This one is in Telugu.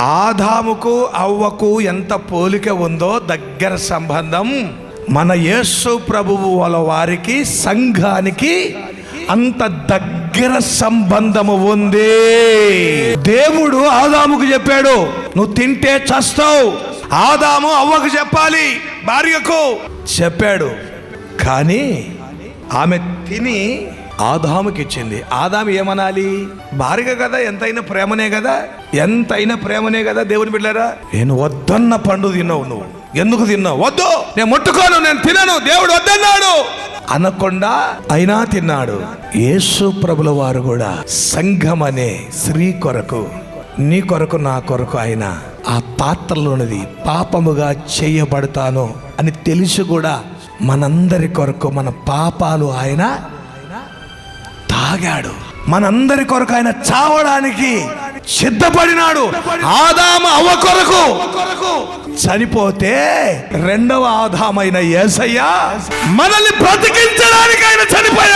ఆదాముకు అవ్వకు ఎంత పోలిక ఉందో దగ్గర సంబంధం. మన యేసు ప్రభువు వాళ్ళ వారికి సంఘానికి అంత దగ్గర సంబంధము ఉంది. దేవుడు ఆదాముకు చెప్పాడు నువ్వు తింటే చస్తావు ఆదాము అవ్వకు చెప్పాలి భార్యకు చెప్పాడు. కానీ ఆమె తిని ఆదాముకి ఇచ్చింది. ఆదాము ఏమనాలి? భార్య కదా ఎంతైనా ప్రేమనే కదా? ఎంతైనా ప్రేమనే కదా దేవుని బిడ్డారా నేను వద్దన్న పండు తిన్నావు నువ్వు. ఎందుకు తిన్నావు? వద్దు! నేను ముట్టుకోను నేను తినను. దేవుడు వద్దన్నాడు. అనకుండా అయినా తిన్నాడు. యేసు ప్రభుల వారు కూడా సంఘం అనే స్త్రీ కొరకు నీ కొరకు నా కొరకు ఆయన ఆ పాత్రలోనిది పాపముగా చేయబడతాను అని తెలిసి కూడా మనందరి కొరకు మన పాపాలు ఆయన తాగాడు మనందరి కొరకు ఆయన చావడానికి సిద్ధపడినాడు. ఆదాము అవ కొరకు. చనిపోతే రెండవ ఆదామైన యేసయ్య మనల్ని బ్రతికించడానికి ఆయన చనిపోయి